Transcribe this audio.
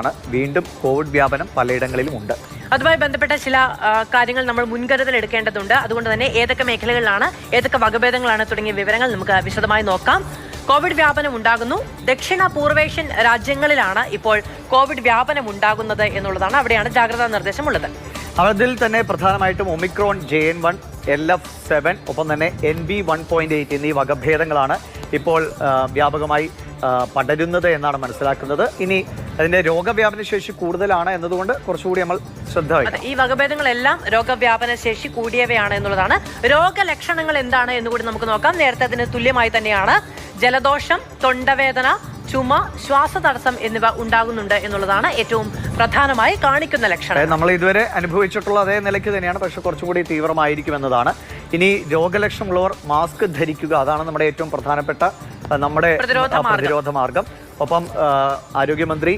ആണ്. വീണ്ടും കോവിഡ് വ്യാപനം പലയിടങ്ങളിലും ഉണ്ട്. അതുമായി ബന്ധപ്പെട്ട ചില കാര്യങ്ങൾ നമ്മൾ മുൻകരുതൽ എടുക്കേണ്ടതുണ്ട്. അതുകൊണ്ട് തന്നെ ഏതൊക്കെ മേഖലകളിലാണ് ഏതൊക്കെ വകഭേദങ്ങളാണ് തുടങ്ങിയ വിവരങ്ങൾ നമുക്ക് വിശദമായി നോക്കാം. കോവിഡ് വ്യാപനം ഉണ്ടാകുന്നു. ദക്ഷിണ പൂർവേഷ്യൻ രാജ്യങ്ങളിലാണ് ഇപ്പോൾ കോവിഡ് വ്യാപനം ഉണ്ടാകുന്നത് എന്നുള്ളതാണ് അവിടെയാണ് ജാഗ്രതാ നിർദ്ദേശം ഉള്ളത്. അതിൽ തന്നെ പ്രധാനമായിട്ടും Omicron J N one L F seven ഒപ്പം തന്നെ N B one point eight എന്നീ വകഭേദങ്ങളാണ് ഇപ്പോൾ വ്യാപകമായി പടരുന്നത് എന്നാണ് മനസ്സിലാക്കുന്നത്. ഇനി അതിന്റെ രോഗവ്യാപന ശേഷി കൂടുതലാണ് എന്നതുകൊണ്ട് കുറച്ചുകൂടി നമ്മൾ ശ്രദ്ധ ഈ വകഭേദങ്ങളെല്ലാം രോഗവ്യാപന ശേഷി കൂടിയവയാണ് എന്നുള്ളതാണ്. രോഗലക്ഷണങ്ങൾ എന്താണ് എന്ന് കൂടി നമുക്ക് നോക്കാം. നേരത്തെ അതിന് തുല്യമായി തന്നെയാണ് ജലദോഷം തൊണ്ടവേദന ചുമ ശ്വാസതടസ്സം എന്നിവ ഉണ്ടാകുന്നുണ്ട് എന്നുള്ളതാണ് ഏറ്റവും പ്രധാനമായി കാണിക്കുന്ന ലക്ഷണം. നമ്മൾ ഇതുവരെ അനുഭവിച്ചിട്ടുള്ള അതേ നിലയ്ക്ക് തന്നെയാണ് പക്ഷെ കുറച്ചുകൂടി തീവ്രമായിരിക്കും എന്നതാണ് ഇനി രോഗലക്ഷണമുള്ളവർ മാസ്ക് ധരിക്കുക അതാണ് നമ്മുടെ ഏറ്റവും പ്രധാനപ്പെട്ട നമ്മുടെ. പ്രതിരോധ മാർഗം. ഒപ്പം ആരോഗ്യമന്ത്രി